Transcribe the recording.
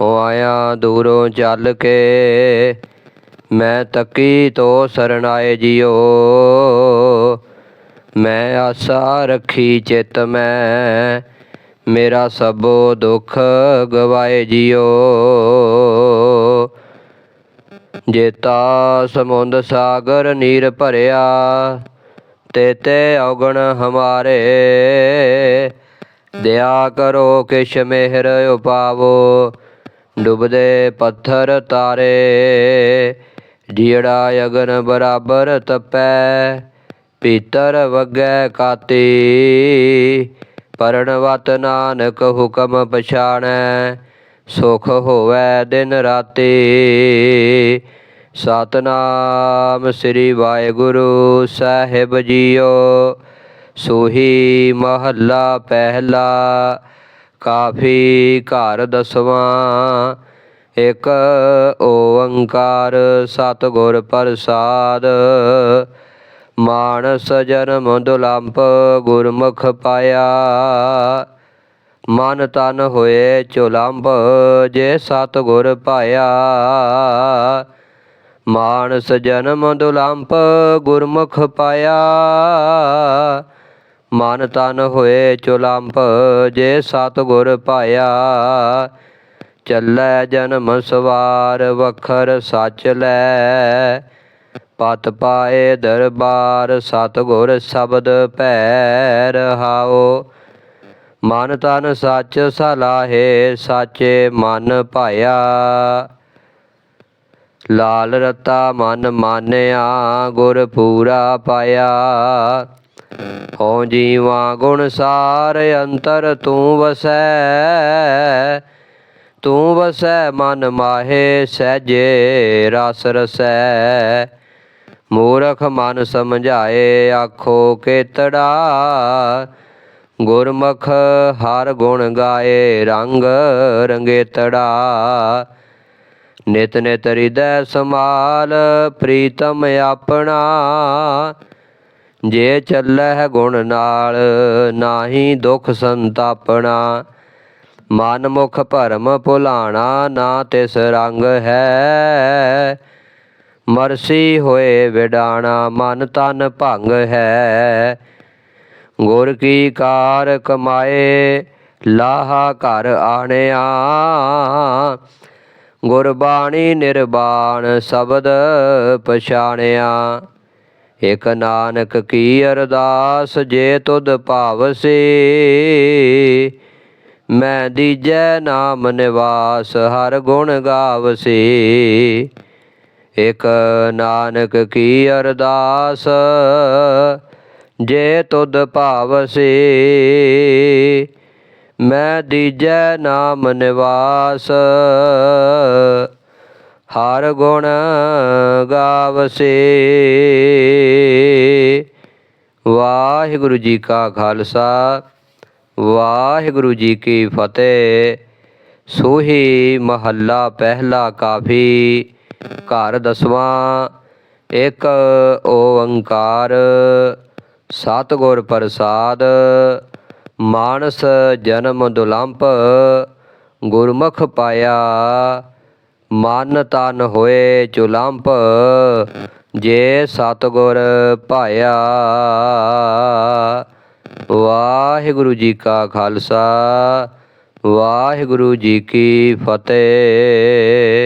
ਹੋਇਆ ਦੂਰੋਂ ਚੱਲ ਕੇ, ਮੈਂ ਤੱਕੀ ਤੋ ਸਰਣਾਏ ਜਿਓ। ਮੈਂ ਆਸਾ ਰੱਖੀ ਚਿਤ ਮੈਂ, ਮੇਰਾ ਸਭੋ ਦੁੱਖ ਗਵਾਏ ਜਿਓ। ਜੇਤਾ ਸਮੁੰਦ ਸਾਗਰ ਨੀਰ ਭਰਿਆ, ਤੇ ਔਗਣ ਹਮਾਰੇ। ਦਇਆ ਕਰੋ ਕਿਛ ਮਿਹਰ ਉਪਾਵੋ ਡੁੱਬਦੇ ਪੱਥਰ ਤਾਰੇ ਜਿਹੜਾ ਅਗਨ ਬਰਾਬਰ ਤਪੈ, ਪੀਤਰ ਵਗੈ ਕਾਤੀ। ਪਰਣਵਤ ਨਾਨਕ ਹੁਕਮ ਪਛਾਣੈ, ਸੁਖ ਹੋਵੈ ਦਿਨ ਰਾਤੀ। ਸਤਨਾਮ ਸ੍ਰੀ ਵਾਹਿਗੁਰੂ ਸਾਹਿਬ ਜੀਓ, ਸੋਹੀ ਮਹੱਲਾ ਪਹਿਲਾ ਕਾਫੀ ਘਰ ਦਸਵਾਂ। ਇੱਕ ਓੰਕਾਰ ਸਤਿਗੁਰ ਪ੍ਰਸਾਦ। ਮਾਨਸ ਜਨਮ ਦੁਲੰਪ ਗੁਰਮੁਖ ਪਾਇਆ। ਮਨ ਤਨ ਹੋਏ ਚੁਲੰਬ ਜੇ ਸਤਿਗੁਰ ਪਾਇਆ। ਮਾਨਸ ਜਨਮ ਦੁਲੰਪ ਗੁਰਮੁਖ ਪਾਇਆ। ਮਨ ਤਨ ਹੋਏ ਚੁਲੰਪ ਜੇ ਸਤਿਗੁਰ ਪਾਇਆ, ਚੱਲੈ ਜਨਮ ਸਵਾਰ, ਵਖਰ ਸੱਚ ਲੈ। ਪਤ ਪਾਏ ਦਰਬਾਰ, ਸਤਿਗੁਰ ਸ਼ਬਦ ਭੈ ਰਹਾਓ ਮਨ ਤਨ ਸੱਚ ਸਲਾਹੇ, ਸਾਚੇ ਮਨ ਭਾਇਆ। ਲਾਲ ਰਤਾ ਮਨ ਮਾਨਿਆ, ਗੁਰ ਪੂਰਾ ਪਾਇਆ। ਹੋ ਜੀਵਾ ਗੁਣ ਸਾਰ ਅੰਤਰ ਤੂੰ ਵਸੈ ਤੂੰ ਵਸੈ ਮਨ ਮਾਹੇ ਸਹਿਜੇ ਰਸ ਰਸੈ। ਮੂਰਖ ਮਨ ਸਮਝਾਏ ਆਖੋ ਕੇਤੜਾ, ਗੁਰਮੁਖ ਹਰ ਗੁਣ ਗਾਏ ਰੰਗ ਰੰਗੇਤੜਾ। ਨਿਤ ਨਿਤ ਹਿਰਦੈ ਸਮਾਲ ਪ੍ਰੀਤਮ ਆਪਣਾ ਜੇ ਚੱਲੈ ਗੁਣ ਨਾਲ, ਨਾਹੀ ਦੁਖ ਸੰਤਾਪਣਾ ਮਨ ਮੁਖ ਭਰਮ ਭੁਲਾਣਾ, ਨਾ ਤਿਸ ਰੰਗ ਹੈ। ਮਰਸੀ ਹੋਏ ਵਿਡਾਣਾ, ਮਨ ਤਨ ਭੰਗ ਹੈ। ਗੁਰ ਕੀ ਕਾਰ ਕਮਾਏ, ਲਾਹਾ ਘਰ ਆਣਿਆ। ਗੁਰਬਾਣੀ ਨਿਰਬਾਣ, ਸ਼ਬਦ ਪਛਾਣਿਆ। ਇਕ ਨਾਨਕ ਕੀ ਅਰਦਾਸ ਜੇ ਤੁਧ ਭਾਵਸੇ, ਮੈਂ ਦੀਜੈ ਨਾਮ ਨਿਵਾਸ ਹਰ ਗੁਣ ਗਾਵਸੇ। ਇਕ ਨਾਨਕ ਕੀ ਅਰਦਾਸ ਜੇ ਤੁਧ ਭਾਵਸੇ, ਮੈਂ ਦੀਜੈ ਨਾਮ ਨਿਵਾਸ ਹਰ ਗੁਣ ਗਾਵਸੇ। ਵਾਹਿਗੁਰੂ ਜੀ ਕਾ ਖਾਲਸਾ, ਵਾਹਿਗੁਰੂ ਜੀ ਕੀ ਫਤਿਹ। ਸੋਹੀ ਮਹੱਲਾ ਪਹਿਲਾ ਕਾਫੀ ਘਰ ਦਸਵਾਂ, ਇੱਕ ਓੰਕਾਰ। ਸਤਿਗੁਰ ਪ੍ਰਸਾਦ, ਮਾਨਸ ਜਨਮ ਦੁਲੰਪ, ਗੁਰਮੁਖ ਪਾਇਆ। ਮਨ ਤਨ ਹੋਏ ਚੁਲੰਪ, ਜੇ ਸਤਿਗੁਰ ਭਾਇਆ। ਵਾਹਿਗੁਰੂ ਜੀ ਕਾ ਖਾਲਸਾ, ਵਾਹਿਗੁਰੂ ਜੀ ਕੀ ਫਤਿਹ।